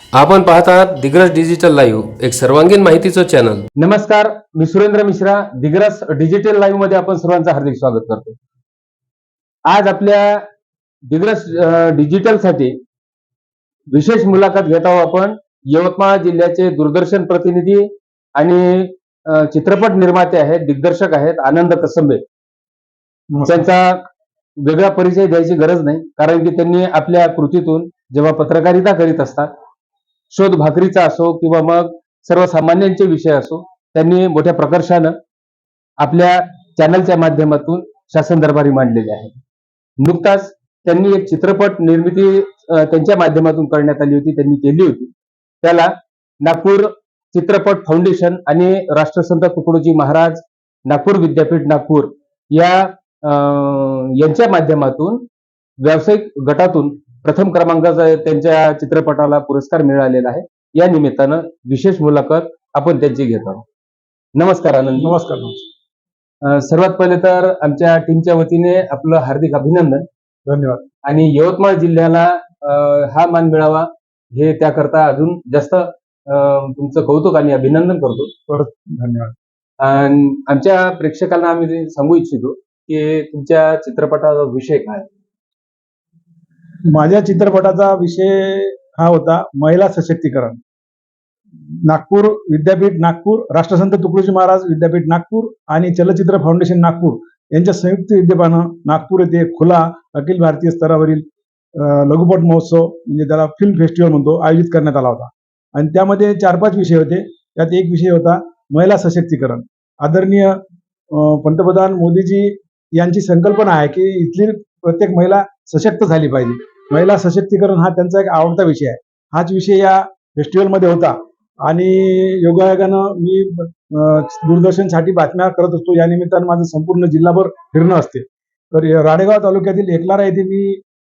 आपण पाहत आहात दिग्रस डिजिटल लाईव्ह एक सर्वांगीण माहितीचं चॅनल नमस्कार मी सुरेंद्र मिश्रा दिग्रस डिजिटल लाईव्हमध्ये आपण सर्वांचं हार्दिक स्वागत करतो. आज आपल्या दिग्रस डिजिटलसाठी विशेष मुलाखत घेत आहोत आपण. यवतमाळ जिल्ह्याचे दूरदर्शन प्रतिनिधी आणि चित्रपट निर्माते आहेत दिग्दर्शक आहेत आनंद कसंबे. त्यांचा वेगळा परिचय द्यायची गरज नाही कारण की त्यांनी आपल्या कृतीतून जेव्हा पत्रकारिता करीत असतात शोध भाकरीचा असो किंवा मग सर्वसामान्यांचे विषय असो त्यांनी मोठ्या प्रकर्षानं आपल्या चॅनलच्या माध्यमातून शासन दरबारी मांडलेले आहे. नुकताच त्यांनी एक चित्रपट निर्मिती त्यांच्या माध्यमातून करण्यात आली होती त्यांनी केली होती. त्याला नागपूर चित्रपट फाउंडेशन आणि राष्ट्रसंत तुकडोजी महाराज नागपूर विद्यापीठ नागपूर या यांच्या माध्यमातून व्यावसायिक गटातून प्रथम क्रमांकाचा त्यांच्या चित्रपटाला पुरस्कार मिळालेला आहे. या निमित्तानं विशेष मुलाखत आपण त्यांची घेत आहोत. नमस्कार आनंद. नमस्कार सर्वात पहिले तर आमच्या टीमच्या वतीने आपलं हार्दिक अभिनंदन. धन्यवाद. आणि यवतमाळ जिल्ह्याला हा मान मिळावा हे त्याकरता अजून जास्त तुमचं कौतुक आणि अभिनंदन करतो. परत धन्यवाद. आणि आमच्या प्रेक्षकांना आम्ही सांगू इच्छितो की तुमच्या चित्रपटाचा विषय काय? माझ्या चित्रपटाचा विषय हा होता महिला सशक्तीकरण. नागपूर विद्यापीठ नागपूर राष्ट्रसंत तुकडोजी महाराज विद्यापीठ नागपूर आणि चलचित्र फाउंडेशन नागपूर यांच्या संयुक्त विद्यमानं नागपूर येथे खुला अखिल भारतीय स्तरावरील लघुपट महोत्सव म्हणजे त्याला फिल्म फेस्टिवल म्हणतो आयोजित करण्यात आला होता. आणि त्यामध्ये चार पाच विषय होते. त्यात एक विषय होता महिला सशक्तीकरण. आदरणीय पंतप्रधान मोदीजी यांची संकल्पना आहे की इथली प्रत्येक महिला सशक्त झाली पाहिजे. महिला सशक्तीकरण हा त्यांचा एक आवडता विषय आहे. हाच विषय या फेस्टिवलमध्ये होता. आणि योगायोगानं मी दूरदर्शनसाठी बातम्या करत असतो. या निमित्तानं माझं संपूर्ण जिल्हाभर फिरणं असते. तर राडेगाव तालुक्यातील एकलारा येथे मी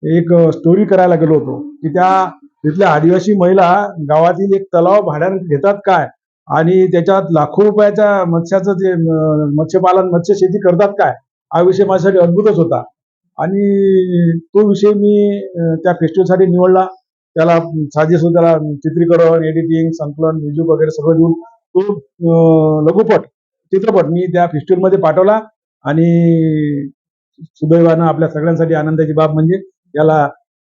एक स्टोरी करायला गेलो होतो. की त्या तिथल्या आदिवासी महिला गावातील एक तलाव भाड्यानं घेतात काय? आणि त्याच्यात लाखो रुपयाच्या मत्स्याचं जे मत्स्यपालन मत्स्यशेती करतात काय? हा विषय माझ्यासाठी अद्भुतच होता. आणि तो विषय मी त्या फेस्टिवलसाठी निवडला. त्याला साजेस त्याला चित्रीकरण एडिटिंग संकलन म्युझिक वगैरे सगळं देऊन तो लघुपट चित्रपट मी त्या फेस्टिवलमध्ये पाठवला. आणि सुदैवानं आपल्या सगळ्यांसाठी आनंदाची बाब म्हणजे याला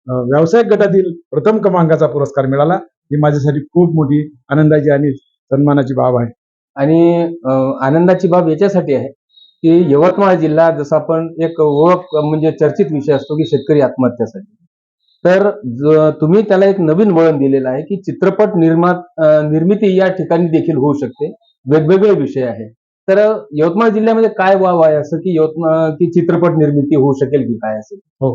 व्यावसायिक गटातील प्रथम क्रमांकाचा पुरस्कार मिळाला. ही माझ्यासाठी खूप मोठी आनंदाची आणि सन्मानाची बाब आहे. आणि आनंदाची बाब याच्यासाठी आहे. की यवतमाळ जिल्हा जसं आपण एक ओळख म्हणजे चर्चित विषय असतो की शेतकरी आत्महत्यासाठी. तर तुम्ही त्याला एक नवीन वळण दिलेलं आहे की चित्रपट निर्मात निर्मिती या ठिकाणी देखील होऊ शकते. वेगवेगळे विषय आहे तर यवतमाळ जिल्ह्यामध्ये काय वाव आहे असं की यवतमाळ की चित्रपट निर्मिती होऊ शकेल की काय असेल हो.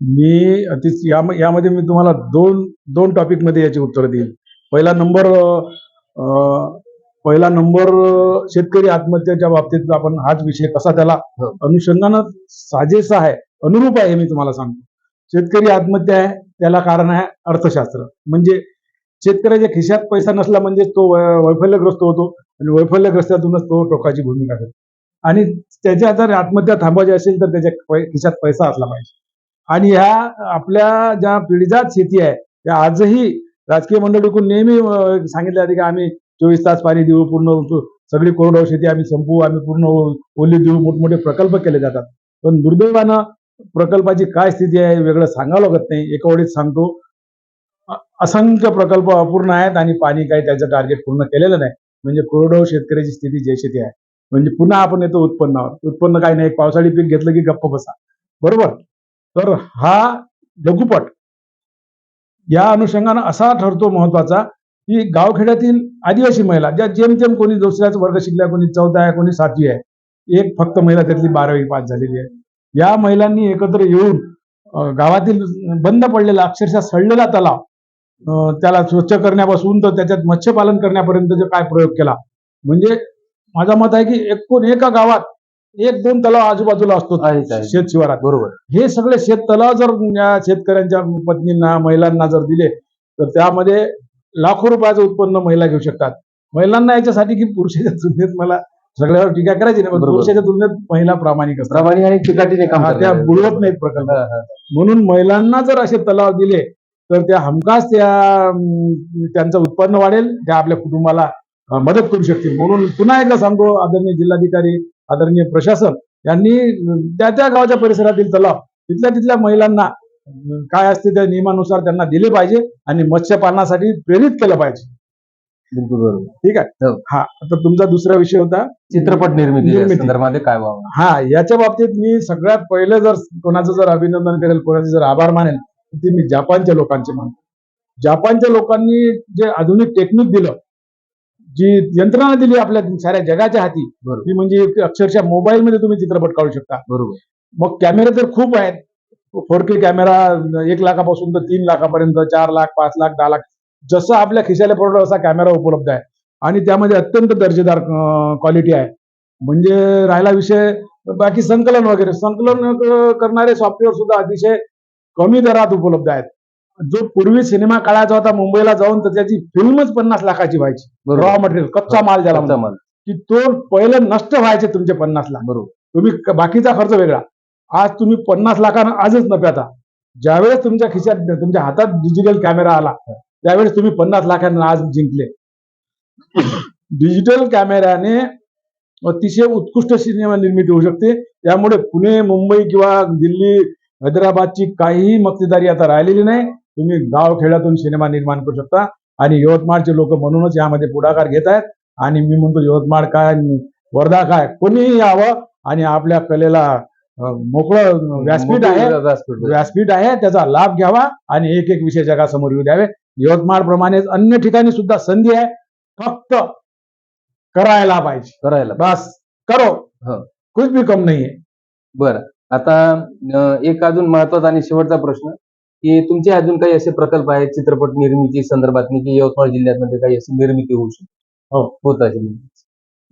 मी यामध्ये मी तुम्हाला दोन दोन टॉपिकमध्ये याची उत्तर देईल पहिला नंबर पहिला नंबर शेतकरी आत्महत्याच्या बाबतीत आपण हाच विषय कसा त्याला हो. अनुषंगानं साजेसा आहे अनुरूप आहे मी तुम्हाला सांगतो. शेतकरी आत्महत्या आहे त्याला कारण आहे अर्थशास्त्र. म्हणजे शेतकऱ्याच्या खिशात पैसा नसला म्हणजे तो वैफल्यग्रस्त होतो आणि वैफल्यग्रस्तातूनच तो टोकाची भूमिका करतो आणि त्याच्या जर आत्महत्या थांबवायची असेल तर त्याच्या खिशात पैसा असला पाहिजे. आणि ह्या आपल्या ज्या पिढीजात शेती आहे त्या आजही राजकीय मंडळीकडून नेहमी सांगितले जाते की आम्ही चोवीस तास पाणी देऊ पूर्ण सगळी कोरडवाहू शेती आम्ही संपवू आम्ही पूर्ण ओली देऊ मोठमोठे प्रकल्प केले जातात. पण दुर्दैवानं प्रकल्पाची काय स्थिती आहे वेगळं सांगावं लागत नाही. एका ओळीत सांगतो असंख्य प्रकल्प अपूर्ण आहेत आणि पाणी काही त्याचं टार्गेट पूर्ण केलेलं नाही. म्हणजे कोरडवाहू शेतकऱ्याची स्थिती जे शेती आहे. म्हणजे पुन्हा आपण येतो उत्पन्नावर उत्पन्न काही नाही. पावसाळी पीक घेतलं की गप्प बसा. बरोबर? तर हा लघुपट या अनुषंगानं असा ठरतो महत्त्वाचा की गावखेड्यातील आदिवासी महिला ज्या जेमतेम कोणी दुसऱ्याच वर्ग शिकल्या कोणी चौथा आहे कोणी सातवी आहे एक फक्त महिला त्यातली बारावी पास झालेली आहे. या महिलांनी एकत्र येऊन गावातील बंद पडलेला अक्षरशः सडलेला तलाव त्याला स्वच्छ करण्यापासून तर त्याच्यात मत्स्यपालन करण्यापर्यंत काय प्रयोग केला? म्हणजे माझं मत आहे की एकूण एका गावात एक दोन तलाव आजूबाजूला असतो. शेत शिवारात. बरोबर. हे सगळे शेत तलाव जर शेतकऱ्यांच्या पत्नींना महिलांना जर दिले तर त्यामध्ये लाखो रुपयाचं उत्पन्न महिला घेऊ शकतात महिलांना याच्यासाठी की पुरुषाच्या तुलनेत मला सगळ्यावर टीका करायची नाही. पुरुषाच्या तुलनेत महिला प्रामाणिक असतात त्या. बुडवत नाहीत प्रकल्प. म्हणून महिलांना जर असे तलाव दिले तर त्या हमखास त्या त्यांचं उत्पन्न वाढेल त्या आपल्या कुटुंबाला मदत करू शकतील म्हणून पुन्हा एकदा सांगतो आदरणीय जिल्हाधिकारी आदरणीय प्रशासन यांनी त्या त्या गावाच्या परिसरातील तलाव तिथल्या तिथल्या महिलांना काय असते त्या नियमानुसार त्यांना दिले पाहिजे आणि मत्स्यपालनासाठी प्रेरित केलं पाहिजे. बिलकुल बरोबर. ठीक आहे? हो. हा तर तुमचा दुसरा विषय होता. चित्रपट निर्मिती निर्मिती. काय व्हावं हा याच्या बाबतीत मी सगळ्यात पहिले जर कोणाचं जर अभिनंदन करेल कोणाचे जर आभार मानेल ते मी जपानच्या लोकांचे मानतो. जपानच्या लोकांनी जे आधुनिक टेक्निक दिलं जी यंत्रणा दिली आपल्या साऱ्या जगाच्या हाती. ती म्हणजे अक्षरशः मोबाईलमध्ये तुम्ही चित्रपट काढू शकता. बरोबर. मग कॅमेरे तर खूप आहेत. फोर के कॅमेरा एक लाखापासून तर तीन लाखापर्यंत चार लाख पाच लाख दहा लाख जसं आपल्या खिशाला पडलं असा कॅमेरा उपलब्ध आहे. आणि त्यामध्ये अत्यंत दर्जेदार क्वालिटी आहे. म्हणजे राहिला विषय बाकी संकलन वगैरे. संकलन करणारे सॉफ्टवेअर सुद्धा अतिशय कमी दरात उपलब्ध आहेत. जो पूर्वी सिनेमा काढायचा होता मुंबईला जाऊन तर त्याची फिल्मच पन्नास लाखाची व्हायची. रॉ मटेरियल कच्चा माल ज्याला. माल. की तो पहिलं नष्ट व्हायचे तुमचे पन्नास लाख. बरोबर. तुम्ही बाकीचा खर्च वेगळा. आज तुम्ही पन्नास लाखांना आजच नफ्यात ज्यावेळेस तुमच्या खिशात तुमच्या हातात डिजिटल कॅमेरा आला त्यावेळेस तुम्ही पन्नास लाखांना आज जिंकले. डिजिटल कॅमेऱ्याने अतिशय उत्कृष्ट सिनेमा निर्मिती होऊ शकते. त्यामुळे पुणे मुंबई किंवा दिल्ली हैदराबादची काहीही मक्तेदारी आता राहिलेली नाही. तुम्ही गाव खेड्यातून सिनेमा निर्माण करू शकता. आणि यवतमाळचे लोक म्हणूनच यामध्ये पुढाकार घेत आहेत. आणि मी म्हणतो यवतमाळ काय वर्धा काय? कोणीही यावं आणि आपल्या कलेला मोकळं व्यासपीठ आहे. व्यासपीठ व्यासपीठ आहे त्याचा लाभ घ्यावा आणि एक एक विषय जगासमोर येऊ द्यावे. यवतमाळ प्रमाणेच अन्य ठिकाणी सुद्धा संधी आहे. फक्त करायला पाहिजे. करायला बस करो. हो. कुछ भी कम नाहीये. बरं. आता एक अजून महत्त्वाचा आणि शेवटचा प्रश्न की तुमचे अजून काही असे प्रकल्प आहेत चित्रपट निर्मिती संदर्भात की यवतमाळ जिल्ह्यामध्ये काही अशी निर्मिती होऊ शकते? हो. होत असेल.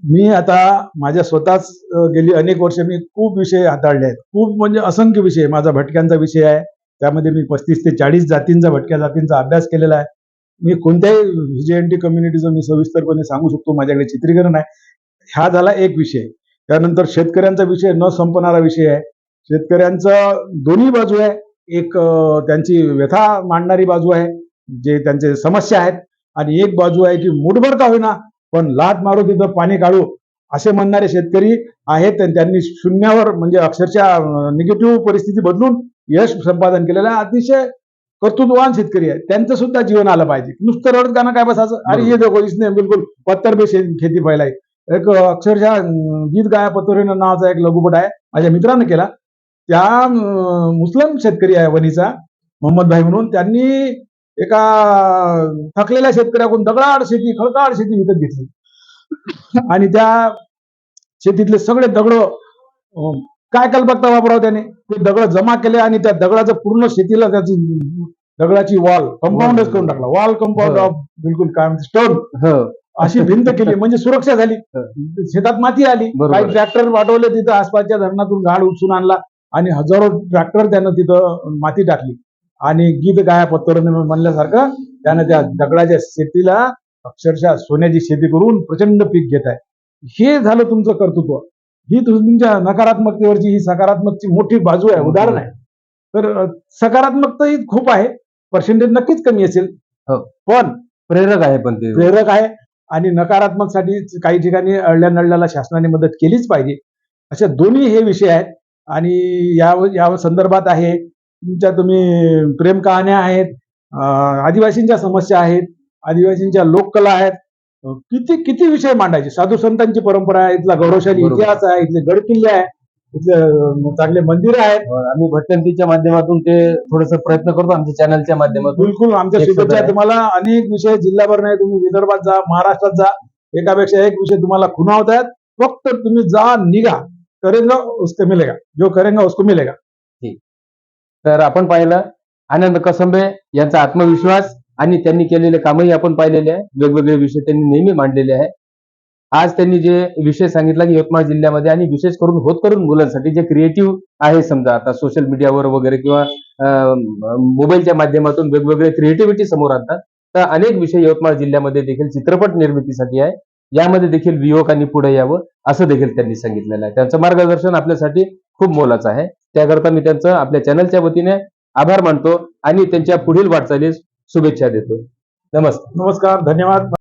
मी आता माझ्या स्वतःच गेली अनेक वर्ष मी खूप विषय हाताळले आहेत. खूप म्हणजे असंख्य विषय माझा भटक्यांचा विषय आहे. त्यामध्ये मी पस्तीस ते चाळीस जातींचा भटक्या जातींचा अभ्यास केलेला आहे. मी कोणत्याही व्हीजेएनटी कम्युनिटीचं मी सविस्तरपणे सांगू शकतो. माझ्याकडे चित्रीकरण आहे. हा झाला एक विषय. त्यानंतर शेतकऱ्यांचा विषय न संपणारा विषय आहे. शेतकऱ्यांचा दोन्ही बाजू आहे. एक त्यांची व्यथा मांडणारी बाजू आहे. जे त्यांचे समस्या आहेत. आणि एक बाजू आहे की मुठभर का होईना पण लाट मारू तिथं पाणी काढू असे म्हणणारे शेतकरी आहेत. त्यांनी शून्यावर म्हणजे अक्षरशः निगेटिव्ह परिस्थिती बदलून यश संपादन केलेलं आहे. अतिशय कर्तृत्ववान शेतकरी आहे त्यांचं सुद्धा जीवन आलं पाहिजे. नुसतं रडत गाणं काय बसायचं? अरे ये देखो इसने बिलकुल पत्तर बे खेती फैलाई. एक अक्षरशः गीत गाया पत्तोरीनं नावाचा एक लघुपट आहे. माझ्या मित्रानं केला. त्या मुस्लिम शेतकरी आहे वणीचा मोहम्मद भाई म्हणून. त्यांनी एका थकलेल्या शेतकऱ्याकडून दगडाळ शेती खडकाळ शेती विकत घेतली. आणि त्या शेतीतले सगळे दगड काय कल्पकता वापरावं त्याने? ते दगड जमा केले आणि त्या दगडाचं पूर्ण शेतीला त्याची दगडाची वॉल कंपाऊंडच करून टाकला. वॉल कंपाऊंड हो. ऑफ बिलकुल काय स्टोन हो. अशी भिंत केली. म्हणजे सुरक्षा झाली. शेतात माती आली. काही ट्रॅक्टर पाठवले तिथं आसपासच्या धरणातून गाड उचलून आणला आणि हजारो ट्रॅक्टर त्यानं तिथं माती टाकली. आणि गीत गाया पत्तोरने म्हणल्यासारखं त्यानं त्या दगडाच्या शेतीला अक्षरशः सोन्याची शेती करून प्रचंड पीक घेत आहे. हे झालं तुमचं कर्तृत्व. ही तुमच्या नकारात्मकतेवरची ही सकारात्मकची मोठी बाजू आहे उदाहरण आहे. तर अ, सकारात्मकताही खूप आहे. पर्सेंटेज नक्कीच कमी असेल. हो. पण प्रेरक आहे पण ते. प्रेरक आहे आणि नकारात्मकसाठी काही ठिकाणी अडल्या नडल्याला शासनाने मदत केलीच पाहिजे. अशा दोन्ही हे विषय आहेत आणि या या संदर्भात आहे. तुमच्या तुम्ही प्रेम कहाण्या आहेत आदिवासींच्या समस्या आहेत आदिवासींच्या लोककला आहेत. किती किती विषय मांडायचे? साधू संतांची परंपरा आहे इथला गौरवशाली. इतिहास आहे इथले गडकिल्ले आहे इथले चांगले मंदिर आहेत. आम्ही भटकंतीच्या माध्यमातून ते थोडस प्रयत्न करतो आमच्या चॅनलच्या माध्यमातून. बिलकुल आमच्या शुभेच्छा. तुम्हाला अनेक विषय जिल्हाभर नाही तुम्ही विदर्भात जा महाराष्ट्रात जा एकापेक्षा एक विषय तुम्हाला खुणावत आहेत फक्त तुम्ही जा निघा. करेंगा उसको मिलेगा. जो करेंगा उसको मिलेगा. तर आपण पाहिलं आनंद कसंबे यांचा आत्मविश्वास आणि त्यांनी केलेले कामही आपण पाहिलेले आहे. वेगवेगळे विषय त्यांनी नेहमी मांडलेले आहे. आज त्यांनी जे विषय सांगितला की यवतमाळ जिल्ह्यामध्ये आणि विशेष करून होत करून मुलांसाठी जे क्रिएटिव्ह आहे समजा आता सोशल मीडियावर वगैरे किंवा मोबाईलच्या माध्यमातून वेगवेगळे क्रिएटिव्हिटी समोर आणतात. तर अनेक विषय यवतमाळ जिल्ह्यामध्ये देखील चित्रपट निर्मितीसाठी आहे. यामध्ये देखील युवकांनी पुढे यावं असं देखील त्यांनी सांगितलेलं आहे. त्यांचं मार्गदर्शन आपल्यासाठी खूप मोलाचं आहे. त्याकरता मी त्यांचं आपल्या चॅनलच्या वतीने आभार मानतो आणि त्यांच्या पुढील वाटचालीस शुभेच्छा देतो. नमस्कार. नमस्कार. धन्यवाद.